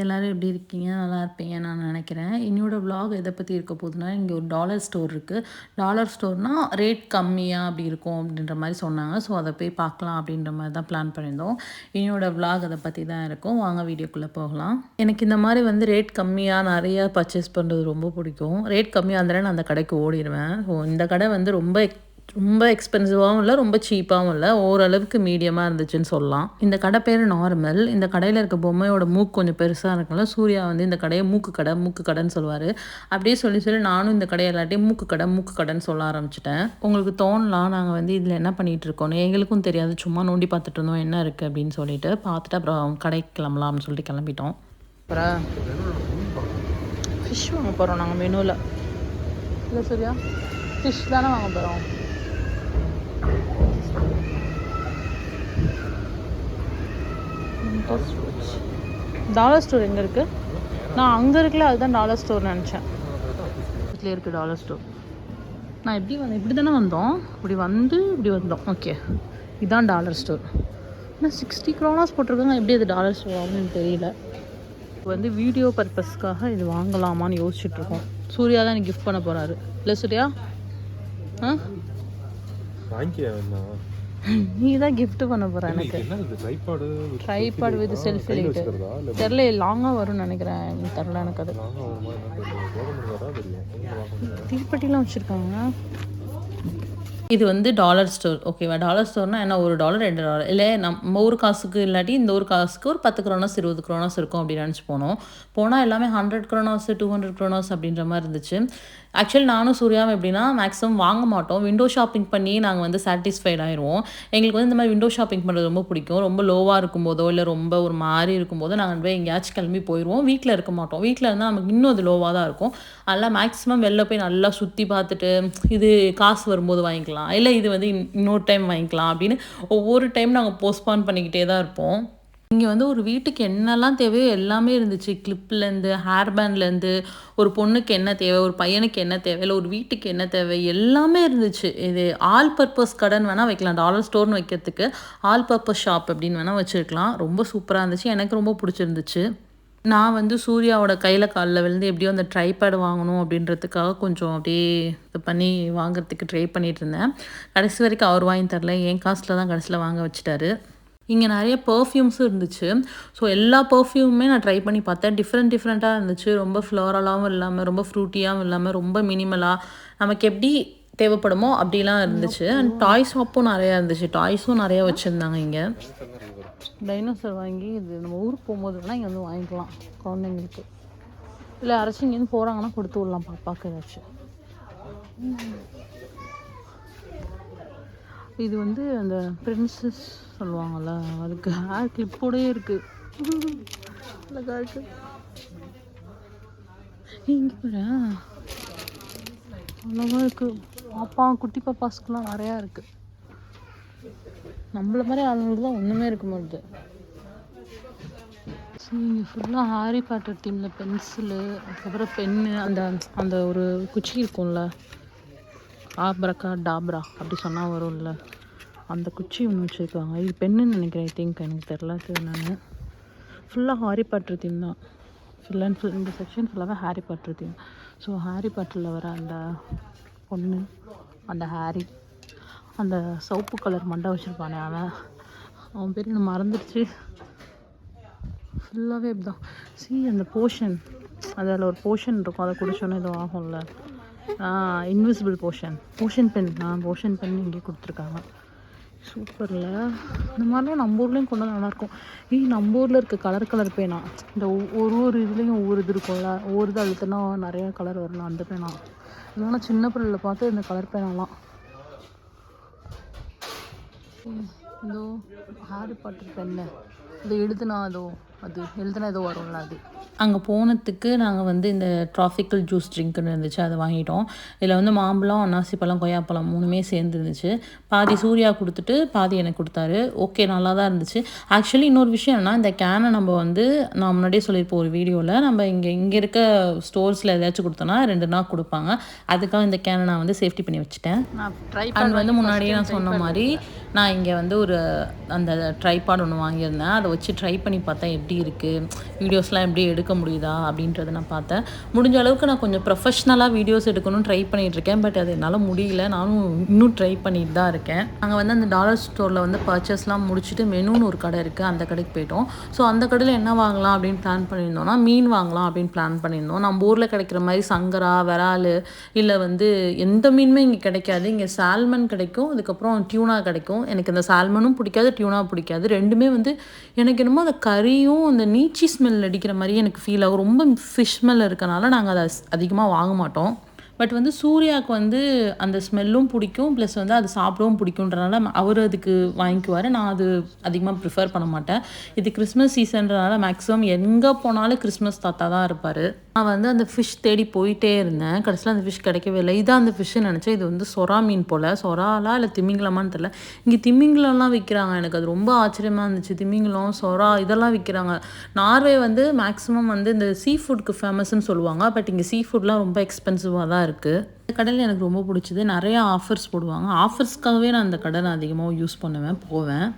எல்லோரும் எப்படி இருக்கீங்க? நல்லா இருப்பீங்க நான் நினைக்கிறேன். என்னோடய vlog எதை பற்றி இருக்க போகுதுன்னா இங்கே ஒரு டாலர் ஸ்டோர் இருக்குது டாலர் ஸ்டோர்னால் ரேட் கம்மியாக அப்படி இருக்கும் அப்படின்ற மாதிரி சொன்னாங்க. ஸோ அதை போய் பார்க்கலாம் அப்படின்ற மாதிரி தான் பிளான் பண்ணியிருந்தோம். என்னோடய vlog அதை பற்றி தான் இருக்கும். வாங்க வீடியோக்குள்ளே போகலாம். எனக்கு இந்த மாதிரி வந்து ரேட் கம்மியாக நிறையா பர்ச்சேஸ் பண்ணுறது ரொம்ப பிடிக்கும். ரேட் கம்மியாக இருந்தாலே நான் அந்த கடைக்கு ஓடிடுவேன் ஸோ இந்த கடை வந்து ரொம்ப ரொம்ப எக்ஸ்பென்சிவாகவும் இல்லை ரொம்ப சீப்பாகவும் இல்லை. ஓரளவுக்கு மீடியமாக இருந்துச்சுன்னு சொல்லலாம். இந்த கடை பேர் நார்மல் இந்த கடையில் இருக்க பொம்மையோட மூக்கு கொஞ்சம் பெருசாக இருக்கனால சூர்யா வந்து இந்த கடையை மூக்கு கடை மூக்கு கடைன்னு சொல்லுவார். அப்படியே சொல்லி சொல்லி நானும் இந்த கடையை எல்லாட்டையும் மூக்கு கடை மூக்கு கடைன்னு சொல்ல ஆரம்பிச்சிட்டேன். உங்களுக்கு தோணலாம். நாங்கள் வந்து இதில் என்ன பண்ணிகிட்டு இருக்கோம்னு எங்களுக்கும் தெரியாது. சும்மா நோண்டி பார்த்துட்டு இருந்தோம். என்ன இருக்குது அப்படின்னு சொல்லிட்டு பார்த்துட்டு அப்புறம் கடைக்கு கிளம்பலாம்னு சொல்லிட்டு கிளம்பிட்டோம். அப்புறம் ஃபிஷ் வாங்க போகிறோம் நாங்கள் மெனுவில் இல்லை சரியா? ஃபிஷ் தானே வாங்க போகிறோம் டாலர் ஸ்டோர் எங்கே இருக்குது நான் அங்கே இருக்கல அதுதான் டாலர் ஸ்டோர் நினச்சேன். இதுலேயே இருக்குது டாலர் ஸ்டோர் நான் எப்படி வந்தேன் இப்படி தானே வந்தோம். இப்படி வந்து இப்படி வந்தோம். ஓகே இதுதான் டாலர் ஸ்டோர் ஆனால் சிக்ஸ்டி க்ரோனாஸ் போட்டிருக்காங்க? எப்படி அது டாலர் ஸ்டோர் ஆகும்னு தெரியல. இப்போ வந்து வீடியோ பர்பஸ்க்காக இது வாங்கலாமான்னு யோசிச்சுட்ருக்கோம் சூர்யா தான் எனக்கு கிஃப்ட் பண்ண போகிறாரு இல்லை சூர்யா? ஆ? வாங்கிக்கியா வேணா நீ தான் gift பண்ண போகிற எனக்கு. என்ன இது ட்ரைபாடு ட்ரைபாட் வித் செல்ஃபி இல்லை தெரில லாங்காக வரும்னு நினைக்கிறேன். எனக்கு தெரில எனக்கு அது. ஒரு தீப்பெட்டிலாம் வச்சுருக்காங்க. இது வந்து டாலர் ஸ்டோர் ஓகேவா டாலர் ஸ்டோர்னால் என்ன ஒரு டாலர் ரெண்டு டாலர் இல்லை நம்ம ஊர் காசுக்கு இல்லாட்டி இந்த ஊர் காசுக்கு ஒரு பத்து க்ரோனாஸ் இருபது க்ரோனாஸ் இருக்கும் அப்படின்னு நினச்சி போனோம். போனால் எல்லாமே hundred kronas two hundred kronas அப்படின்ற மாதிரி இருந்துச்சு. ஆக்சுவலி நானும் சூர்யாவும் எப்படின்னா மேக்ஸிமம் வாங்க மாட்டோம். விண்டோ ஷாப்பிங் பண்ணி நாங்கள் வந்து சாட்டிஸ்ஃபைட் ஆயிடுவோம் எங்களுக்கு வந்து இந்த மாதிரி விண்டோ ஷாப்பிங் பண்ணுறது ரொம்ப பிடிக்கும். ரொம்ப லோவாக இருக்கும்போதோ இல்லை ரொம்ப ஒரு மாதிரி இருக்கும்போதோ நாங்கள் போய் எங்கேயாச்சும் கிளம்பி போயிடுவோம் வீட்டில் இருக்க மாட்டோம். வீட்டில் இருந்தால் நமக்கு இன்னும் அது லோவாக தான் இருக்கும். அதெல்லாம் மேக்ஸிமம் வெளில போய் நல்லா சுற்றி பார்த்துட்டு இது காசு வரும்போது வாங்கிக்கலாம். இல்லை இது வந்து இன்- இன்னொரு டைம் வாங்கிக்கலாம் அப்படின்னு ஒவ்வொரு டைம் நாங்கள் போஸ்ட்பான் பண்ணிக்கிட்டே தான் இருப்போம். இங்கே வந்து ஒரு வீட்டுக்கு என்னெல்லாம் தேவையோ எல்லாமே இருந்துச்சு. கிளிப்லேருந்து ஹேர் பேண்ட்லேருந்து ஒரு பொண்ணுக்கு என்ன தேவை ஒரு பையனுக்கு என்ன தேவை இல்லை ஒரு வீட்டுக்கு என்ன தேவை எல்லாமே இருந்துச்சு. இது ஆல் பர்பஸ் கடன் வேணால் வைக்கலாம். டாலர் ஸ்டோர்னு வைக்கிறதுக்கு ஆல் பர்பஸ் ஷாப் அப்படின்னு வேணால் வச்சுருக்கலாம். ரொம்ப சூப்பராக இருந்துச்சு. எனக்கு ரொம்ப பிடிச்சிருந்துச்சு. நான் வந்து சூர்யாவோட கையில் காலில் விழுந்து எப்படியோ அந்த ட்ரைபேட் வாங்கணும் அப்படின்றதுக்காக கொஞ்சம் அப்படியே இது பண்ணி வாங்குறதுக்கு ட்ரை பண்ணிகிட்டு இருந்தேன். கடைசி வரைக்கும் அவர் வாங்கி தரல. என் காசில் தான் கடைசியில் வாங்க வச்சுட்டாரு. இங்கே நிறைய பர்ஃப்யூம்ஸும் இருந்துச்சு. ஸோ எல்லா பர்ஃப்யூமுமே நான் ட்ரை பண்ணி பார்த்தேன். டிஃப்ரெண்ட் டிஃப்ரெண்ட்டாக இருந்துச்சு. ரொம்ப ஃப்ளோரலாகவும் இல்லாமல் ரொம்ப ஃப்ரூட்டியாகவும் இல்லாமல் ரொம்ப மினிமலாக நமக்கு எப்படி தேவைப்படுமோ அப்படிலாம் இருந்துச்சு. அண்ட் டாய் ஷாப்பும் நிறையா இருந்துச்சு. டாய்ஸும் நிறையா வச்சுருந்தாங்க இங்கே. டைனோசர் வாங்கி இது நம்ம ஊருக்கு போகும்போது வேணால் இங்கே வந்து வாங்கிக்கலாம். குழந்தைங்களுக்கு. இல்லை அரைச்சி இங்கேருந்து போகிறாங்கன்னா கொடுத்து விடலாம் பாப்பாக்கு ஏதாச்சும். இது வந்து அந்த பிரின்சஸ் சொல்லுவாங்கள்ல அதுக்கு ஹேர் கிளிப்போடயே இருக்குது அழகா இருக்கு இங்கே பாரு. அழகா இருக்கு. பாப்பா குட்டி பாப்பாஸ்க்குலாம் நிறையா இருக்கு. நம்மள மாதிரி ஆளுங்களுக்கு தான் ஒன்றுமே இருக்க மாட்டுது. சரி இங்கே ஃபுல்லாக ஹாரி பாட்டர் தீமில் பென்சிலு அதுக்கப்புறம் பென்னு அந்த அந்த ஒரு குச்சி இருக்கும்ல ஆப்ரக்கா டாப்ரா அப்படி சொன்னால் வரும்ல. அந்த குச்சி ஒன்று வச்சுருக்காங்க. இது பெண்ணுன்னு நினைக்கிறேன் ஐ திங்க் எனக்கு தெரில நான் ஃபுல்லாக ஹாரி பாட்டர் தீம் தான். ஃபுல் அண்ட் ஃபுல் இந்த செக்ஷன் ஃபுல்லாகவே Harry Potter theme so Harry பாட்டரில் வர அந்த பொண்ணு அந்த ஹாரி அந்த சோப்பு கலர் மண்டை வச்சுருப்பானே அவன். அவன் பேர் எனக்கு மறந்துடுச்சு. ஃபுல்லாகவே இப்படிதான். சி அந்த போஷன் அதில் ஒரு போஷன் இருக்கும். அதை குடிச்சோன்னே எதுவும் ஆகும்ல. Invisible potion potion pen a potion pen இங்கே கொடுத்துருக்காங்க. சூப்பரில் இந்த மாதிரிலாம் நம்ம ஊர்லேயும் கொண்டு நல்லாயிருக்கும். ஏய் நம்ம ஊரில் இருக்க கலர் கலர் பேனா இந்த ஒரு ஒரு இதுலேயும் ஒவ்வொரு இது இருக்கும்ல. ஒவ்வொரு இது அழுத்தினா நிறைய கலர் வரணும் அந்த பேனா இல்லைன்னா சின்ன பிள்ளைல பார்த்து இந்த கலர் பேனாலாம் இதோ ஹாரி பாட்டர் பென்னு இதை எழுதுனா அதோ அது எழுதுனா ஏதோ வரும்ல அது. அங்கே போனதுக்கு நாங்கள் வந்து இந்த ட்ராஃபிக்கல் ஜூஸ் ட்ரிங்க்னு இருந்துச்சு அதை வாங்கிட்டோம். இதில் வந்து மாம்பழம் அன்னாசி பழம் கொய்யாப்பழம் மூணுமே சேர்ந்து இருந்துச்சு. பாதி சூர்யா கொடுத்துட்டு பாதி எனக்கு கொடுத்தாரு. ஓகே நல்லா தான் இருந்துச்சு. ஆக்சுவலி இன்னொரு விஷயம் என்னன்னா இந்த கேனை நம்ம வந்து நான் முன்னாடியே சொல்லியிருப்போம் ஒரு வீடியோவில் நம்ம இங்கே இங்கே இருக்க ஸ்டோர்ஸில் ஏதாச்சும் கொடுத்தோன்னா ரெண்டு நாள் கொடுப்பாங்க. அதுக்காக இந்த கேனை நான் வந்து சேஃப்டி பண்ணி வச்சுட்டேன். அண்ட் வந்து முன்னாடியே நான் சொன்ன மாதிரி நான் இங்கே வந்து ஒரு அந்த ட்ரைபாட் ஒன்று வாங்கியிருந்தேன். அதை வச்சு ட்ரை பண்ணி பார்த்தேன் எப்படி இருக்குது வீடியோஸ்லாம் எப்படி எடுக்க முடியுதா? அப்படின்றத நான் பார்த்தேன். முடிஞ்ச அளவுக்கு நான் கொஞ்சம் ப்ரொஃபஷ்னலாக வீடியோஸ் எடுக்கணும்னு ட்ரை பண்ணிகிட்ருக்கேன் பட் அது என்னால் முடியல. நானும் இன்னும் ட்ரை பண்ணிட்டு தான் இருக்கேன். நாங்கள் வந்து அந்த டாலர் ஸ்டோரில் வந்து பர்ச்சேஸ்லாம் முடிச்சுட்டு மெனுன்னு ஒரு கடை இருக்குது அந்த கடைக்கு போயிட்டோம். ஸோ அந்த கடையில் என்ன வாங்கலாம் அப்படின்னு பிளான் பண்ணியிருந்தோம்னா மீன் வாங்கலாம் அப்படின்னு பிளான் பண்ணியிருந்தோம். நம்ம ஊரில் கிடைக்கிற மாதிரி சங்கரா விரால் இல்லை வந்து எந்த மீனுமே இங்கே கிடைக்காது. இங்கே சால்மன் கிடைக்கும். அதுக்கப்புறம் டியூனா கிடைக்கும். எனக்கு இந்த சால்மனும் பிடிக்காது டியூனா பிடிக்காது. ரெண்டுமே வந்து எனக்கு என்னமோ அந்த கறியும் அந்த நீச்சி ஸ்மெல் அடிக்கிற மாதிரி எனக்கு ஃபீல் ஆகும். ரொம்ப ஃபிஷ் ஸ்மெல் இருக்கனால நாங்கள் அதை அதிகமாக வாங்க மாட்டோம். பட் வந்து சூர்யாவுக்கு வந்து அந்த ஸ்மெல்லும் பிடிக்கும். ப்ளஸ் வந்து அது சாப்பிடவும் பிடிக்குன்றனால அவர் அதுக்கு வாங்கிக்குவார். நான் அது அதிகமாக ப்ரிஃபர் பண்ண மாட்டேன். இது கிறிஸ்மஸ் சீசன்றனால மேக்ஸிமம் எங்கே போனாலும் கிறிஸ்மஸ் தாத்தா தான் இருப்பார். நான் வந்து அந்த ஃபிஷ் தேடி போயிட்டே இருந்தேன். கடைசியில் அந்த ஃபிஷ் கிடைக்கவே இல்லை. இதான் அந்த ஃபிஷ்ஷு நினச்சேன். இது வந்து சொரா மீன் போல். சொராலா இல்லை திமிங்கலமான்னு தெரில இங்கே திமிங்கலம்லாம் விற்கிறாங்க எனக்கு அது ரொம்ப ஆச்சரியமாக இருந்துச்சு. திமிங்கலம் சொரா இதெல்லாம் விற்கிறாங்க நார்வே வந்து மேக்ஸிமம் வந்து இந்த சீ ஃபுட்க்கு ஃபேமஸ்ன்னு சொல்லுவாங்க. பட் இங்கே சீ ஃபுட்லாம் ரொம்ப எக்ஸ்பென்சிவாக தான் இருக்குது இந்த கடையில் எனக்கு ரொம்ப பிடிச்சது. நிறையா ஆஃபர்ஸ் போடுவாங்க. ஆஃபர்ஸ்க்காகவே நான் அந்த கடை நான் அதிகமாக யூஸ் பண்ணுவேன். போவேன்.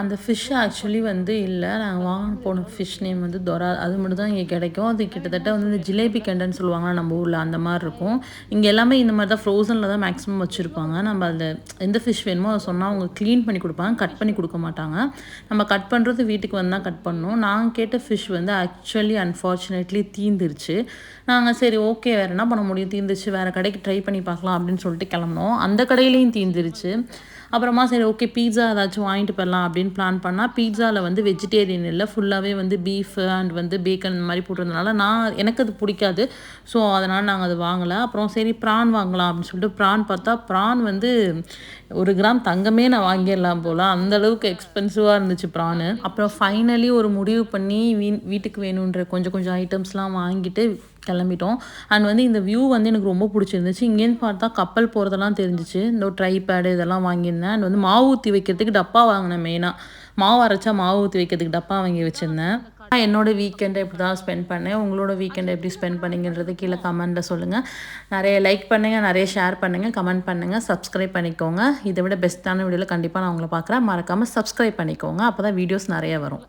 அந்த ஃபிஷ் ஆக்சுவலி வந்து இல்லை. நாங்கள் வாங்க போன ஃபிஷ் நேம் வந்து தொரா அது மட்டும் தான் இங்கே கிடைக்கும். அது கிட்டத்தட்ட வந்து இந்த ஜிலேபி கெண்டைன்னு சொல்லுவாங்களா நம்ம ஊரில் அந்த மாதிரி இருக்கும். இங்கே எல்லாமே இந்த மாதிரி தான் ஃப்ரோசனில் தான் மேக்ஸிமம் வச்சுருப்பாங்க. நம்ம அதில் எந்த ஃபிஷ் வேணுமோ அதை சொன்னால் அவங்க க்ளீன் பண்ணி கொடுப்பாங்க. கட் பண்ணி கொடுக்க மாட்டாங்க. நம்ம கட் பண்ணுறது வீட்டுக்கு வந்து தான் கட் பண்ணணும் நாங்கள் கேட்ட ஃபிஷ் வந்து ஆக்சுவலி அன்ஃபார்ச்சுனேட்லி தீந்துருச்சு. நாங்கள் சரி ஓகே வேறு என்ன பண்ண முடியும்? தீந்துருச்சு. வேறு கடைக்கு ட்ரை பண்ணி பார்க்கலாம் அப்படின்னு சொல்லிட்டு கிளம்புனோம். அந்த கடையிலையும் தீந்துருச்சு. அப்புறமா சரி ஓகே பீட்சா ஏதாச்சும் வாங்கிட்டு போயிடலாம் அப்படின்னு பிளான் பண்ணால் பீட்ஸாவில் வந்து வெஜிடேரியன் இல்லை ஃபுல்லாகவே வந்து பீஃப் அண்ட் வந்து பேக்கன் இந்த மாதிரி போட்டிருந்தனால நான் எனக்கு அது பிடிக்காது. ஸோ அதனால் நாங்கள் அது வாங்கலை. அப்புறம் சரி ப்ரான் வாங்கலாம் அப்படின்னு சொல்லிட்டு ப்ரான் பார்த்தா ப்ரான் வந்து ஒரு கிராம் தங்கமே நான் வாங்கிடலாம் போல். அந்த அளவுக்கு எக்ஸ்பென்சிவாக இருந்துச்சு ப்ரானு அப்புறம் ஃபைனலி ஒரு முடிவு பண்ணி வீ வீட்டுக்கு வேணுன்ற கொஞ்சம் கொஞ்சம் ஐட்டம்ஸ்லாம் வாங்கிட்டு கிளம்பிட்டோம். அண்ட் வந்து இந்த வியூ வந்து எனக்கு ரொம்ப பிடிச்சிருந்துச்சு. இங்கேருந்து பார்த்தா கப்பல் போகிறதெல்லாம் தெரிஞ்சிச்சு. இந்த ட்ரை பேடு இதெல்லாம் வாங்கியிருந்தேன். அண்ட் வந்து மாவு ஊற்றி வைக்கிறதுக்கு டப்பா வாங்கினேன் மெயினாக மாவு அரைச்சா மாவு ஊற்றி வைக்கிறதுக்கு டப்பா வாங்கி வச்சுருந்தேன். என்னோட வீக்கெண்டை இப்படி தான் ஸ்பெண்ட் பண்ணேன். உங்களோட வீக்கெண்டை எப்படி ஸ்பெண்ட் பண்ணிங்கன்றது கீழே கமெண்ட்டில் சொல்லுங்கள் நிறைய லைக் பண்ணுங்கள் நிறைய ஷேர் பண்ணுங்கள் கமெண்ட் பண்ணுங்கள் சப்ஸ்கிரைப் பண்ணிக்கோங்க. இதை விட பெஸ்ட்டான வீடியோவில் கண்டிப்பாக நான் உங்களை பார்க்குறேன். மறக்காமல் சப்ஸ்கிரைப் பண்ணிக்கோங்க. அப்போ தான் வீடியோஸ் நிறைய வரும்.